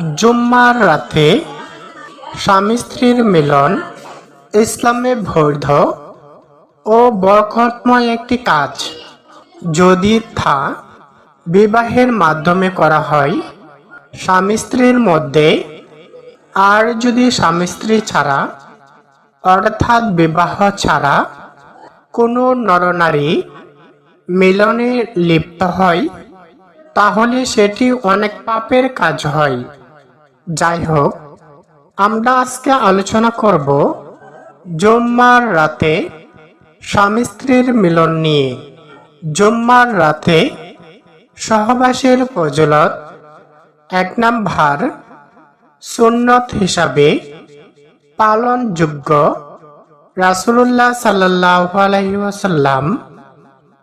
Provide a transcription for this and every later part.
জুম্মার রাতে স্বামী স্ত্রীর মিলন, ইসলামে বৈধ ও বরকতময় একটি কাজ। যদি তা বিবাহের মাধ্যমে করা হয়, স্বামী স্ত্রীর মধ্যে আর যদি স্বামী স্ত্রী ছাড়া, অর্থাৎ বিবাহ ছাড়া কোনো নরনারী মিলনে লিপ্ত হয়, তাহলে সেটি অনেক পাপের কাজ হয়। যাই হোক আমরা আজকে আলোচনা করব জুম্মার রাতে স্বামী স্ত্রীর মিলন নিয়ে। জুম্মার রাতে সহবাসের প্রজলত এক নাম্বার সুন্নত হিসাবে পালনযোগ্য রাসুলুল্লাহ সাল্লাহ আলহিউসাল্লাম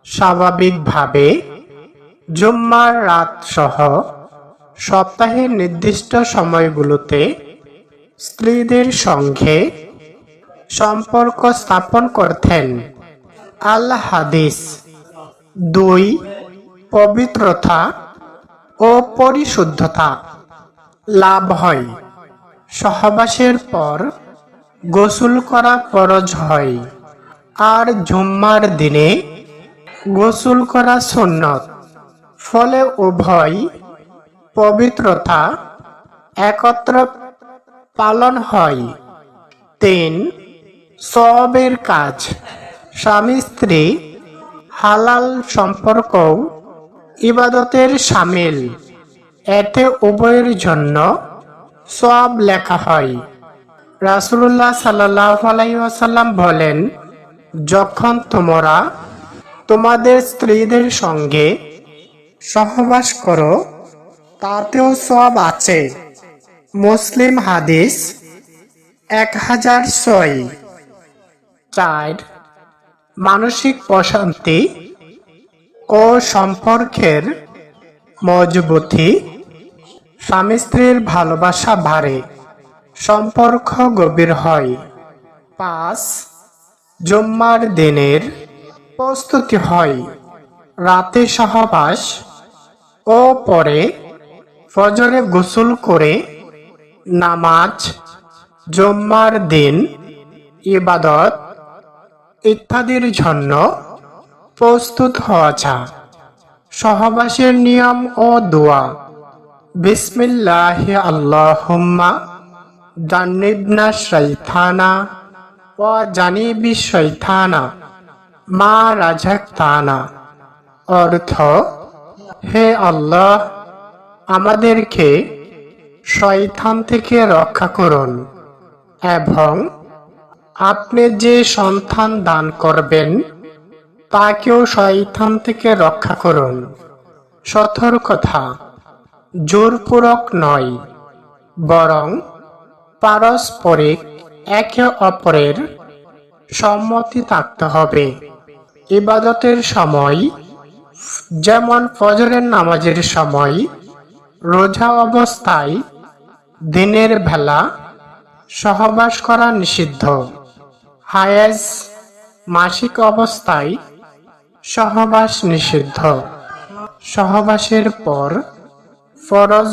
স্বাভাবিকভাবে জুম্মার রাত সহ সপ্তাহের নির্দিষ্ট সময়গুলোতে স্ত্রীদের সঙ্গে সম্পর্ক স্থাপন করতেন। আল হাদিস দুই, পবিত্রতা ও পরিশুদ্ধতা লাভ হয়। সহবাসের পর গোসল করা ফরজ হয়। আর জুম্মার দিনে গোসল করা সুন্নত। ফলে উভয় পবিত্রতা একত্র পালন হয়। তিন সবের কাজ। স্বামী, স্ত্রী, হালাল সম্পর্কও ইবাদতের সামিল। এতে উভয়ের জন্য সব লেখা হয়। রাসুল্লাহ সাল্লাহ আলাইসাল্লাম বলেন, যখন তোমরা তোমাদের স্ত্রীদের সঙ্গে সহবাস করো তাতেও সব আছে। মুসলিম হাদিস এক হাজার ছয়। চার, মানসিক প্রশান্তি ও সম্পর্কের মজবুতি। স্বামী স্ত্রীর ভালোবাসা বাড়ে, সম্পর্ক গভীর হয়। পাঁচ, জুম্মার দিনের প্রস্তুতি হয়, রাতে সহবাস ও পরে ফজরে গোসল করে নামাজ, জম্মার দিন, ইবাদত ইত্যাদির জন্য প্রস্তুত হওয়া যা সহবাসের নিয়ম ও দোয়া। বিসমিল্লাহ আল্লাহুম্মা জান্নিবনা শৈথানা ও জানিবি শৈথানা মা রাজাক্তানা। অর্থ, হে আল্লাহ আমাদেরকে শয়তান থেকে রক্ষা করুন এবং আপনি যে সন্তান দান করবেন, তাকেও শয়তান থেকে রক্ষা করুন। সতর্কতা, জোরপূরক নয়, বরং পারস্পরিক একে অপরের সম্মতি থাকতে হবে। ইবাদতের সময়, যেমন ফজরের নামাজের সময় রোজা অবস্থায় দিনের বেলা সহবাস করা নিষিদ্ধ। হায়েজ মাসিক অবস্থায় সহবাস নিষিদ্ধ। সহবাসের পর ফরজ